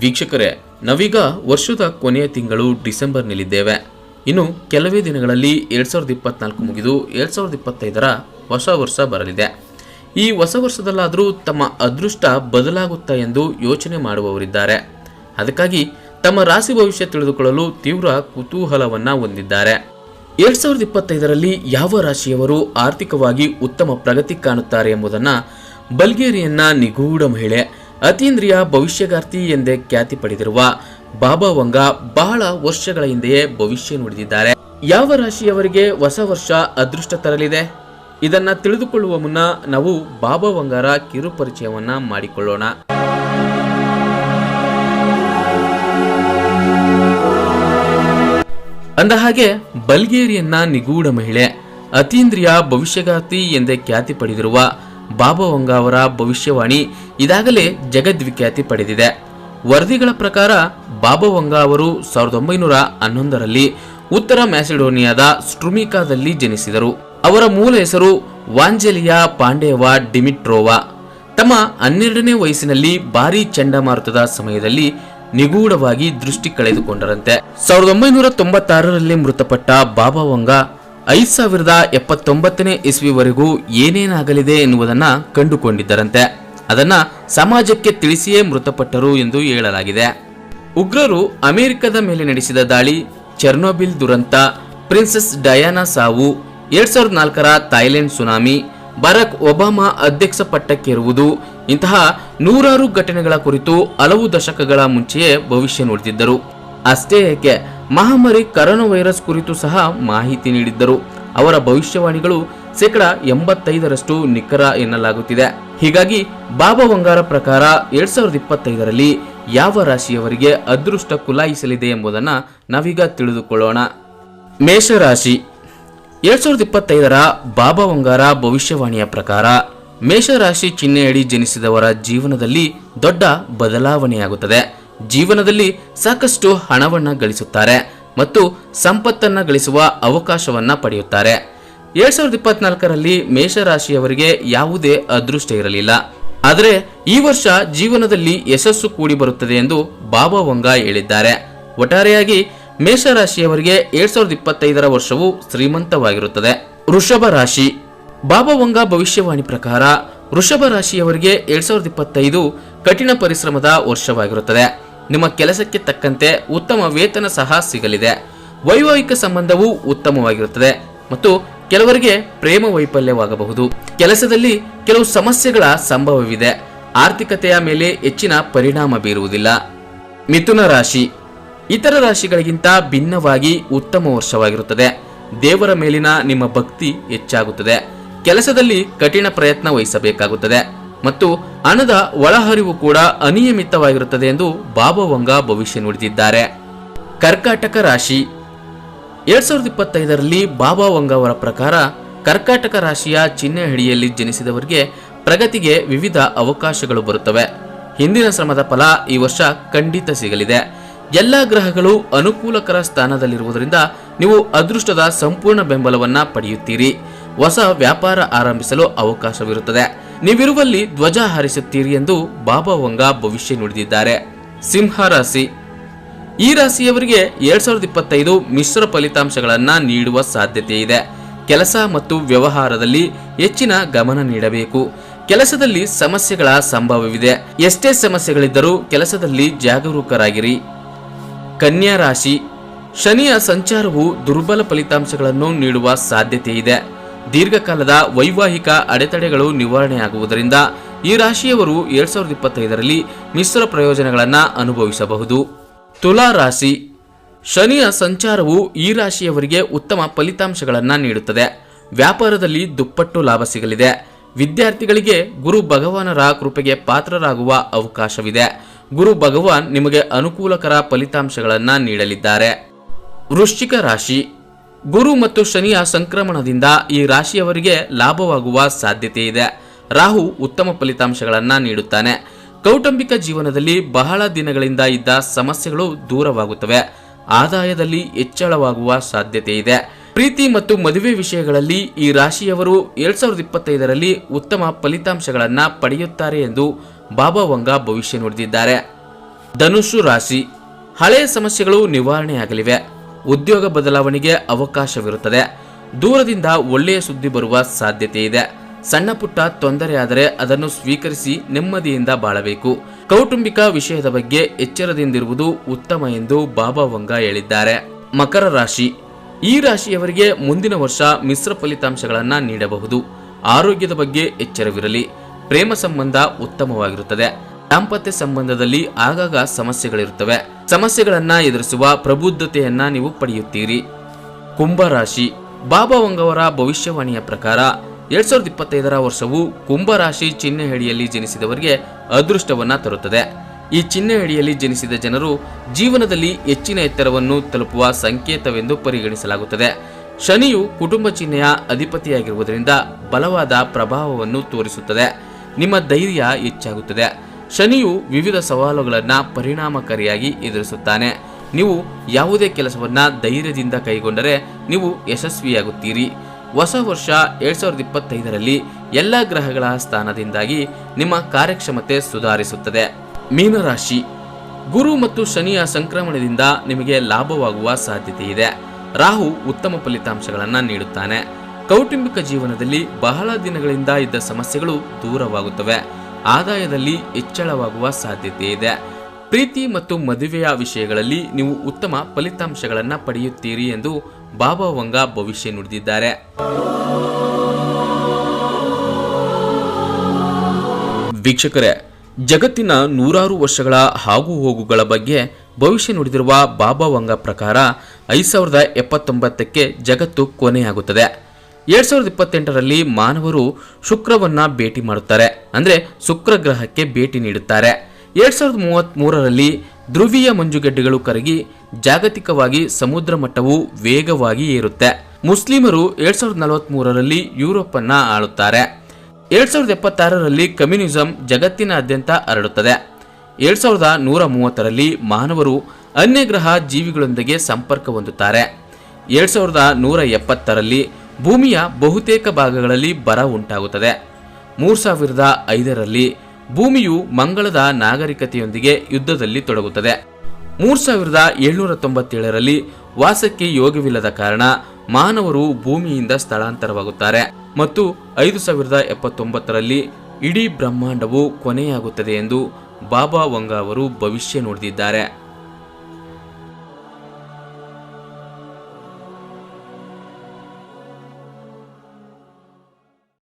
ವೀಕ್ಷಕರೇ, ನಾವೀಗ ವರ್ಷದ ಕೊನೆಯ ತಿಂಗಳು ಡಿಸೆಂಬರ್ನಲ್ಲಿದ್ದೇವೆ. ಇನ್ನು ಕೆಲವೇ ದಿನಗಳಲ್ಲಿ ಎರಡು ಸಾವಿರದ ಇಪ್ಪತ್ನಾಲ್ಕು ಮುಗಿದು ಎರಡು ಸಾವಿರದ ಇಪ್ಪತ್ತೈದರ ಹೊಸ ವರ್ಷ ಬರಲಿದೆ. ಈ ಹೊಸ ವರ್ಷದಲ್ಲಾದರೂ ತಮ್ಮ ಅದೃಷ್ಟ ಬದಲಾಗುತ್ತಾ ಎಂದು ಯೋಚನೆ ಮಾಡುವವರಿದ್ದಾರೆ. ಅದಕ್ಕಾಗಿ ತಮ್ಮ ರಾಶಿ ಭವಿಷ್ಯ ತಿಳಿದುಕೊಳ್ಳಲು ತೀವ್ರ ಕುತೂಹಲವನ್ನ ಹೊಂದಿದ್ದಾರೆ. ಎರಡ್ ಸಾವಿರದ ಇಪ್ಪತ್ತೈದರಲ್ಲಿ ಯಾವ ರಾಶಿಯವರು ಆರ್ಥಿಕವಾಗಿ ಉತ್ತಮ ಪ್ರಗತಿ ಕಾಣುತ್ತಾರೆ ಎಂಬುದನ್ನು ಬಲ್ಗೇರಿಯನ್ನ ನಿಗೂಢ ಮಹಿಳೆ ಅತೀಂದ್ರಿಯ ಭವಿಷ್ಯಗಾರ್ತಿ ಎಂದೇ ಖ್ಯಾತಿ ಪಡೆದಿರುವ ಬಾಬಾ ವಂಗ ಬಹಳ ವರ್ಷಗಳ ಹಿಂದೆಯೇ ಭವಿಷ್ಯ ನುಡಿದಿದ್ದಾರೆ. ಯಾವ ರಾಶಿಯವರಿಗೆ ಹೊಸ ವರ್ಷ ಅದೃಷ್ಟ ತರಲಿದೆ? ಇದನ್ನ ತಿಳಿದುಕೊಳ್ಳುವ ಮುನ್ನ ನಾವು ಬಾಬಾ ವಂಗಾರ ಕಿರು ಪರಿಚಯವನ್ನ ಮಾಡಿಕೊಳ್ಳೋಣ. ಅಂದ ಹಾಗೆ ಬಲ್ಗೇರಿಯನ್ನ ನಿಗೂಢ ಮಹಿಳೆ, ಅತೀಂದ್ರಿಯ ಭವಿಷ್ಯಗಾತಿ ಎಂದೇ ಖ್ಯಾತಿ ಪಡೆದಿರುವ ಬಾಬಾ ಅವರ ಭವಿಷ್ಯವಾಣಿ ಇದಾಗಲೇ ಜಗದ್ವಿಖ್ಯಾತಿ ಪಡೆದಿದೆ. ವರದಿಗಳ ಪ್ರಕಾರ ಬಾಬಾ ಅವರು ಸಾವಿರದ ಒಂಬೈನೂರ ಹನ್ನೊಂದರಲ್ಲಿ ಉತ್ತರ ಮ್ಯಾಸಿಡೋನಿಯಾದ ಸ್ಟ್ರುಮಿಕಾದಲ್ಲಿ ಜನಿಸಿದರು. ಅವರ ಮೂಲ ಹೆಸರು ವಾಂಜೆಲಿಯಾ ಪಾಂಡೇವಾ ಡಿಮಿಟ್ರೋವಾ. ತಮ್ಮ ಹನ್ನೆರಡನೇ ವಯಸ್ಸಿನಲ್ಲಿ ಭಾರೀ ಚಂಡಮಾರುತದ ಸಮಯದಲ್ಲಿ ನಿಗೂಢವಾಗಿ ದೃಷ್ಟಿ ಕಳೆದುಕೊಂಡರಂತೆ. ಸಾವಿರದ ಒಂಬೈನೂರ ತೊಂಬತ್ತಾರರಲ್ಲಿ ಮೃತಪಟ್ಟ ಬಾಬಾ ಐದ್ ಸಾವಿರದ ಎಪ್ಪತ್ತೊಂಬತ್ತನೇ ಇಸ್ವಿವರೆಗೂ ಏನೇನಾಗಲಿದೆ ಎನ್ನುವುದನ್ನ ಕಂಡುಕೊಂಡಿದ್ದರಂತೆ. ಅದನ್ನ ಸಮಾಜಕ್ಕೆ ತಿಳಿಸಿಯೇ ಮೃತಪಟ್ಟರು ಎಂದು ಹೇಳಲಾಗಿದೆ. ಉಗ್ರರು ಅಮೆರಿಕದ ಮೇಲೆ ನಡೆಸಿದ ದಾಳಿ, ಚೆರ್ನೋಬಿಲ್ ದುರಂತ, ಪ್ರಿನ್ಸೆಸ್ ಡಯಾನಾ ಸಾವು, ಎರಡ್ ಸಾವಿರದ ನಾಲ್ಕರ ಥಾಯ್ಲೆಂಡ್ ಸುನಾಮಿ, ಬರಾಕ್ ಒಬಾಮಾ ಅಧ್ಯಕ್ಷ ಪಟ್ಟಕ್ಕೇರುವುದು ಇಂತಹ ನೂರಾರು ಘಟನೆಗಳ ಕುರಿತು ಹಲವು ದಶಕಗಳ ಮುಂಚೆಯೇ ಭವಿಷ್ಯ ನುಡಿದಿದ್ದರು. ಅಷ್ಟೇ ಏಕೆ ಮಹಾಮಾರಿ ಕರೋನಾ ವೈರಸ್ ಕುರಿತು ಸಹ ಮಾಹಿತಿ ನೀಡಿದ್ದರು. ಅವರ ಭವಿಷ್ಯವಾಣಿಗಳು ಶೇಕಡ ಎಂಬತ್ತೈದರಷ್ಟು ನಿಖರ ಎನ್ನಲಾಗುತ್ತಿದೆ. ಹೀಗಾಗಿ ಬಾಬಾ ವಂಗಾರ ಪ್ರಕಾರ ಎರಡ್ ಸಾವಿರದ ಇಪ್ಪತ್ತೈದರಲ್ಲಿ ಯಾವ ರಾಶಿಯವರಿಗೆ ಅದೃಷ್ಟ ಕುಲಾಯಿಸಲಿದೆ ಎಂಬುದನ್ನು ನಾವೀಗ ತಿಳಿದುಕೊಳ್ಳೋಣ. ಮೇಷರಾಶಿ. ಎರಡ್ ಸಾವಿರದ ಇಪ್ಪತ್ತೈದರ ಬಾಬಾ ವಂಗಾರ ಭವಿಷ್ಯವಾಣಿಯ ಪ್ರಕಾರ ಮೇಷರಾಶಿ ಚಿಹ್ನೆಯಡಿ ಜನಿಸಿದವರ ಜೀವನದಲ್ಲಿ ದೊಡ್ಡ ಬದಲಾವಣೆಯಾಗುತ್ತದೆ. ಜೀವನದಲ್ಲಿ ಸಾಕಷ್ಟು ಹಣವನ್ನ ಗಳಿಸುತ್ತಾರೆ ಮತ್ತು ಸಂಪತ್ತನ್ನ ಗಳಿಸುವ ಅವಕಾಶವನ್ನ ಪಡೆಯುತ್ತಾರೆ. ಎರಡ್ ಸಾವಿರದ ಇಪ್ಪತ್ನಾಲ್ಕರಲ್ಲಿ ಮೇಷರಾಶಿಯವರಿಗೆ ಯಾವುದೇ ಅದೃಷ್ಟ ಇರಲಿಲ್ಲ. ಆದರೆ ಈ ವರ್ಷ ಜೀವನದಲ್ಲಿ ಯಶಸ್ಸು ಕೂಡಿ ಬರುತ್ತದೆ ಎಂದು ಬಾಬಾ ವಂಗ ಹೇಳಿದ್ದಾರೆ. ಒಟ್ಟಾರೆಯಾಗಿ ಮೇಷರಾಶಿಯವರಿಗೆ ಎರಡ್ ಸಾವಿರದ ಇಪ್ಪತ್ತೈದರ ವರ್ಷವು ಶ್ರೀಮಂತವಾಗಿರುತ್ತದೆ. ವೃಷಭ ರಾಶಿ. ಬಾಬಾ ವಂಗ ಭವಿಷ್ಯವಾಣಿ ಪ್ರಕಾರ ವೃಷಭ ರಾಶಿಯವರಿಗೆ ಎರಡ್ ಸಾವಿರದ ಇಪ್ಪತ್ತೈದು ಕಠಿಣ ಪರಿಶ್ರಮದ ವರ್ಷವಾಗಿರುತ್ತದೆ. ನಿಮ್ಮ ಕೆಲಸಕ್ಕೆ ತಕ್ಕಂತೆ ಉತ್ತಮ ವೇತನ ಸಹ ಸಿಗಲಿದೆ. ವೈವಾಹಿಕ ಸಂಬಂಧವು ಉತ್ತಮವಾಗಿರುತ್ತದೆ ಮತ್ತು ಕೆಲವರಿಗೆ ಪ್ರೇಮ ವೈಫಲ್ಯವಾಗಬಹುದು. ಕೆಲಸದಲ್ಲಿ ಕೆಲವು ಸಮಸ್ಯೆಗಳ ಸಂಭವವಿದೆ. ಆರ್ಥಿಕತೆಯ ಮೇಲೆ ಹೆಚ್ಚಿನ ಪರಿಣಾಮ ಬೀರುವುದಿಲ್ಲ. ಮಿಥುನ ರಾಶಿ. ಇತರ ರಾಶಿಗಳಿಗಿಂತ ಭಿನ್ನವಾಗಿ ಉತ್ತಮ ವರ್ಷವಾಗಿರುತ್ತದೆ. ದೇವರ ಮೇಲಿನ ನಿಮ್ಮ ಭಕ್ತಿ ಹೆಚ್ಚಾಗುತ್ತದೆ. ಕೆಲಸದಲ್ಲಿ ಕಠಿಣ ಪ್ರಯತ್ನ ವಹಿಸಬೇಕಾಗುತ್ತದೆ. ಮತ್ತು ಹಣದ ಒಳಹರಿವು ಕೂಡ ಅನಿಯಮಿತವಾಗಿರುತ್ತದೆ ಎಂದು ಬಾಬಾ ವಂಗ ಭವಿಷ್ಯ ನುಡಿದಿದ್ದಾರೆ. ಕರ್ಕಾಟಕ ರಾಶಿ. ಎರಡ್ ಸಾವಿರದ ಇಪ್ಪತ್ತೈದರಲ್ಲಿ ಬಾಬಾ ವಂಗ ಅವರ ಪ್ರಕಾರ ಕರ್ಕಾಟಕ ರಾಶಿಯ ಚಿಹ್ನೆ ಹಿಡಿಯಲ್ಲಿ ಜನಿಸಿದವರಿಗೆ ಪ್ರಗತಿಗೆ ವಿವಿಧ ಅವಕಾಶಗಳು ಬರುತ್ತವೆ. ಹಿಂದಿನ ಶ್ರಮದ ಫಲ ಈ ವರ್ಷ ಖಂಡಿತ ಸಿಗಲಿದೆ. ಎಲ್ಲ ಗ್ರಹಗಳು ಅನುಕೂಲಕರ ಸ್ಥಾನದಲ್ಲಿರುವುದರಿಂದ ನೀವು ಅದೃಷ್ಟದ ಸಂಪೂರ್ಣ ಬೆಂಬಲವನ್ನ ಪಡೆಯುತ್ತೀರಿ. ಹೊಸ ವ್ಯಾಪಾರ ಆರಂಭಿಸಲು ಅವಕಾಶವಿರುತ್ತದೆ. ನೀವಿರುವಲ್ಲಿ ಧ್ವಜ ಹಾರಿಸುತ್ತೀರಿ ಎಂದು ಬಾಬಾ ವಂಗ ಭವಿಷ್ಯ ನುಡಿದಿದ್ದಾರೆ. ಸಿಂಹ ರಾಶಿ. ಈ ರಾಶಿಯವರಿಗೆ ಎರಡ್ ಸಾವಿರದ ಇಪ್ಪತ್ತೈದು ಮಿಶ್ರ ಫಲಿತಾಂಶಗಳನ್ನು ನೀಡುವ ಸಾಧ್ಯತೆ ಇದೆ. ಕೆಲಸ ಮತ್ತು ವ್ಯವಹಾರದಲ್ಲಿ ಹೆಚ್ಚಿನ ಗಮನ ನೀಡಬೇಕು. ಕೆಲಸದಲ್ಲಿ ಸಮಸ್ಯೆಗಳ ಸಂಭವವಿದೆ. ಎಷ್ಟೇ ಸಮಸ್ಯೆಗಳಿದ್ದರೂ ಕೆಲಸದಲ್ಲಿ ಜಾಗರೂಕರಾಗಿರಿ. ಕನ್ಯಾ ರಾಶಿ. ಶನಿಯ ಸಂಚಾರವು ದುರ್ಬಲ ಫಲಿತಾಂಶಗಳನ್ನು ನೀಡುವ ಸಾಧ್ಯತೆ ಇದೆ. ದೀರ್ಘಕಾಲದ ವೈವಾಹಿಕ ಅಡೆತಡೆಗಳು ನಿವಾರಣೆಯಾಗುವುದರಿಂದ ಈ ರಾಶಿಯವರು ಎರಡ್ ಸಾವಿರದ ಇಪ್ಪತ್ತೈದರಲ್ಲಿ ಮಿಶ್ರ ಪ್ರಯೋಜನಗಳನ್ನು ಅನುಭವಿಸಬಹುದು. ತುಲಾ ರಾಶಿ. ಶನಿಯ ಸಂಚಾರವು ಈ ರಾಶಿಯವರಿಗೆ ಉತ್ತಮ ಫಲಿತಾಂಶಗಳನ್ನು ನೀಡುತ್ತದೆ. ವ್ಯಾಪಾರದಲ್ಲಿ ದುಪ್ಪಟ್ಟು ಲಾಭ ಸಿಗಲಿದೆ. ವಿದ್ಯಾರ್ಥಿಗಳಿಗೆ ಗುರು ಭಗವಾನರ ಕೃಪೆಗೆ ಪಾತ್ರರಾಗುವ ಅವಕಾಶವಿದೆ. ಗುರು ಭಗವಾನ್ ನಿಮಗೆ ಅನುಕೂಲಕರ ಫಲಿತಾಂಶಗಳನ್ನು ನೀಡಲಿದ್ದಾರೆ. ವೃಶ್ಚಿಕ ರಾಶಿ. ಗುರು ಮತ್ತು ಶನಿಯ ಸಂಕ್ರಮಣದಿಂದ ಈ ರಾಶಿಯವರಿಗೆ ಲಾಭವಾಗುವ ಸಾಧ್ಯತೆ ಇದೆ. ರಾಹು ಉತ್ತಮ ಫಲಿತಾಂಶಗಳನ್ನು ನೀಡುತ್ತಾನೆ. ಕೌಟುಂಬಿಕ ಜೀವನದಲ್ಲಿ ಬಹಳ ದಿನಗಳಿಂದ ಇದ್ದ ಸಮಸ್ಯೆಗಳು ದೂರವಾಗುತ್ತವೆ. ಆದಾಯದಲ್ಲಿ ಹೆಚ್ಚಳವಾಗುವ ಸಾಧ್ಯತೆ ಇದೆ. ಪ್ರೀತಿ ಮತ್ತು ಮದುವೆ ವಿಷಯಗಳಲ್ಲಿ ಈ ರಾಶಿಯವರು ಎರಡ್ ಸಾವಿರದ ಇಪ್ಪತ್ತೈದರಲ್ಲಿ ಉತ್ತಮ ಫಲಿತಾಂಶಗಳನ್ನು ಪಡೆಯುತ್ತಾರೆ ಎಂದು ಬಾಬಾ ವಂಗ ಭವಿಷ್ಯ ನುಡಿದಿದ್ದಾರೆ. ಧನುಷು ರಾಶಿ. ಹಳೆಯ ಸಮಸ್ಯೆಗಳು ನಿವಾರಣೆಯಾಗಲಿವೆ. ಉದ್ಯೋಗ ಬದಲಾವಣೆಗೆ ಅವಕಾಶವಿರುತ್ತದೆ. ದೂರದಿಂದ ಒಳ್ಳೆಯ ಸುದ್ದಿ ಬರುವ ಸಾಧ್ಯತೆ ಇದೆ. ಸಣ್ಣ ಪುಟ್ಟ ತೊಂದರೆಯಾದರೆ ಅದನ್ನು ಸ್ವೀಕರಿಸಿ ನೆಮ್ಮದಿಯಿಂದ ಬಾಳಬೇಕು. ಕೌಟುಂಬಿಕ ವಿಷಯದ ಬಗ್ಗೆ ಎಚ್ಚರದಿಂದಿರುವುದು ಉತ್ತಮ ಎಂದು ಬಾಬಾ ವಂಗ ಹೇಳಿದ್ದಾರೆ. ಮಕರ ರಾಶಿ. ಈ ರಾಶಿಯವರಿಗೆ ಮುಂದಿನ ವರ್ಷ ಮಿಶ್ರ ಫಲಿತಾಂಶಗಳನ್ನು ನೀಡಬಹುದು. ಆರೋಗ್ಯದ ಬಗ್ಗೆ ಎಚ್ಚರವಿರಲಿ. ಪ್ರೇಮ ಸಂಬಂಧ ಉತ್ತಮವಾಗಿರುತ್ತದೆ. ದಾಂಪತ್ಯ ಸಂಬಂಧದಲ್ಲಿ ಆಗಾಗ ಸಮಸ್ಯೆಗಳಿರುತ್ತವೆ. ಸಮಸ್ಯೆಗಳನ್ನ ಎದುರಿಸುವ ಪ್ರಬುದ್ಧತೆಯನ್ನ ನೀವು ಪಡೆಯುತ್ತೀರಿ. ಕುಂಭರಾಶಿ ಬಾಬಾ ವಂಗವರ ಭವಿಷ್ಯವಾಣಿಯ ಪ್ರಕಾರ, ಎರಡ್ ಸಾವಿರದ ಇಪ್ಪತ್ತೈದರ ವರ್ಷವು ಕುಂಭರಾಶಿ ಚಿಹ್ನೆ ಹಡಿಯಲ್ಲಿ ಜನಿಸಿದವರಿಗೆ ಅದೃಷ್ಟವನ್ನ ತರುತ್ತದೆ. ಈ ಚಿಹ್ನೆ ಅಡಿಯಲ್ಲಿ ಜನಿಸಿದ ಜನರು ಜೀವನದಲ್ಲಿ ಹೆಚ್ಚಿನ ಎತ್ತರವನ್ನು ತಲುಪುವ ಸಂಕೇತವೆಂದು ಪರಿಗಣಿಸಲಾಗುತ್ತದೆ. ಶನಿಯು ಕುಟುಂಬ ಚಿಹ್ನೆಯ ಅಧಿಪತಿಯಾಗಿರುವುದರಿಂದ ಬಲವಾದ ಪ್ರಭಾವವನ್ನು ತೋರಿಸುತ್ತದೆ. ನಿಮ್ಮ ಧೈರ್ಯ ಹೆಚ್ಚಾಗುತ್ತದೆ. ಶನಿಯು ವಿವಿಧ ಸವಾಲುಗಳನ್ನು ಪರಿಣಾಮಕಾರಿಯಾಗಿ ಎದುರಿಸುತ್ತಾನೆ. ನೀವು ಯಾವುದೇ ಕೆಲಸವನ್ನು ಧೈರ್ಯದಿಂದ ಕೈಗೊಂಡರೆ ನೀವು ಯಶಸ್ವಿಯಾಗುತ್ತೀರಿ. ಹೊಸ ವರ್ಷ ಎರಡ್ ಸಾವಿರದ ಇಪ್ಪತ್ತೈದರಲ್ಲಿ ಎಲ್ಲ ಗ್ರಹಗಳ ಸ್ಥಾನದಿಂದಾಗಿ ನಿಮ್ಮ ಕಾರ್ಯಕ್ಷಮತೆ ಸುಧಾರಿಸುತ್ತದೆ. ಮೀನರಾಶಿ. ಗುರು ಮತ್ತು ಶನಿಯ ಸಂಕ್ರಮಣದಿಂದ ನಿಮಗೆ ಲಾಭವಾಗುವ ಸಾಧ್ಯತೆ ಇದೆ ರಾಹು ಉತ್ತಮ ಫಲಿತಾಂಶಗಳನ್ನು ನೀಡುತ್ತಾನೆ. ಕೌಟುಂಬಿಕ ಜೀವನದಲ್ಲಿ ಬಹಳ ದಿನಗಳಿಂದ ಇದ್ದ ಸಮಸ್ಯೆಗಳು ದೂರವಾಗುತ್ತವೆ. ಆದಾಯದಲ್ಲಿ ಹೆಚ್ಚಳವಾಗುವ ಸಾಧ್ಯತೆ ಇದೆ. ಪ್ರೀತಿ ಮತ್ತು ಮದುವೆಯ ವಿಷಯಗಳಲ್ಲಿ ನೀವು ಉತ್ತಮ ಫಲಿತಾಂಶಗಳನ್ನು ಪಡೆಯುತ್ತೀರಿ ಎಂದು ಬಾಬಾ ವಂಗ ಭವಿಷ್ಯ ನುಡಿದಿದ್ದಾರೆ. ವೀಕ್ಷಕರೇ, ಜಗತ್ತಿನ ನೂರಾರು ವರ್ಷಗಳ ಆಗು ಹೋಗುಗಳ ಬಗ್ಗೆ ಭವಿಷ್ಯ ನುಡಿದಿರುವ ಬಾಬಾ ವಂಗ ಪ್ರಕಾರ ಐದು ಸಾವಿರದ ಎಪ್ಪತ್ತೊಂಬತ್ತಕ್ಕೆ ಜಗತ್ತು ಕೊನೆಯಾಗುತ್ತದೆ. ಎರಡ್ ಸಾವಿರದ ಇಪ್ಪತ್ತೆಂಟರಲ್ಲಿ ಮಾನವರು ಶುಕ್ರವನ್ನ ಭೇಟಿ ಮಾಡುತ್ತಾರೆ. ಅಂದ್ರೆ ಶುಕ್ರ ಗ್ರಹಕ್ಕೆ ಭೇಟಿ ನೀಡುತ್ತಾರೆ. ಎರಡ್ ಸಾವಿರದ ಮೂವತ್ತ್ ಮೂರರಲ್ಲಿ ಧ್ರುವೀಯ ಮಂಜುಗಡ್ಡೆಗಳು ಕರಗಿ ಜಾಗತಿಕವಾಗಿ ಸಮುದ್ರ ಮಟ್ಟವು ವೇಗವಾಗಿ ಏರುತ್ತೆ. ಮುಸ್ಲಿಮರು ಎರಡ್ ಸಾವಿರದ ನಲವತ್ತ್ ಮೂರರಲ್ಲಿ ಯುರೋಪ್ ಅನ್ನ ಆಳುತ್ತಾರೆ. ಎರಡ್ ಸಾವಿರದ ಎಪ್ಪತ್ತಾರರಲ್ಲಿ ಕಮ್ಯುನಿಸಂ ಜಗತ್ತಿನಾದ್ಯಂತ ಹರಡುತ್ತದೆ. ಎರಡ್ ಸಾವಿರದ ನೂರ ಮೂವತ್ತರಲ್ಲಿ ಮಾನವರು ಅನ್ಯಗ್ರಹ ಜೀವಿಗಳೊಂದಿಗೆ ಸಂಪರ್ಕ ಹೊಂದುತ್ತಾರೆ. ಎರಡ್ ಸಾವಿರದ ನೂರ ಎಪ್ಪತ್ತರಲ್ಲಿ ಭೂಮಿಯ ಬಹುತೇಕ ಭಾಗಗಳಲ್ಲಿ ಬರ ಉಂಟಾಗುತ್ತದೆ. ಮೂರು ಸಾವಿರದ ಐದರಲ್ಲಿ ಭೂಮಿಯು ಮಂಗಳದ ನಾಗರಿಕತೆಯೊಂದಿಗೆ ಯುದ್ಧದಲ್ಲಿ ತೊಡಗುತ್ತದೆ. ಮೂರು ಸಾವಿರದ ಏಳ್ನೂರ ತೊಂಬತ್ತೇಳರಲ್ಲಿ ವಾಸಕ್ಕೆ ಯೋಗವಿಲ್ಲದ ಕಾರಣ ಮಾನವರು ಭೂಮಿಯಿಂದ ಸ್ಥಳಾಂತರವಾಗುತ್ತಾರೆ. ಮತ್ತು ಐದು ಸಾವಿರದ ಎಪ್ಪತ್ತೊಂಬತ್ತರಲ್ಲಿ ಇಡೀ ಬ್ರಹ್ಮಾಂಡವು ಕೊನೆಯಾಗುತ್ತದೆ ಎಂದು ಬಾಬಾ ವಂಗ ಅವರು ಭವಿಷ್ಯ ನುಡಿದಿದ್ದಾರೆ.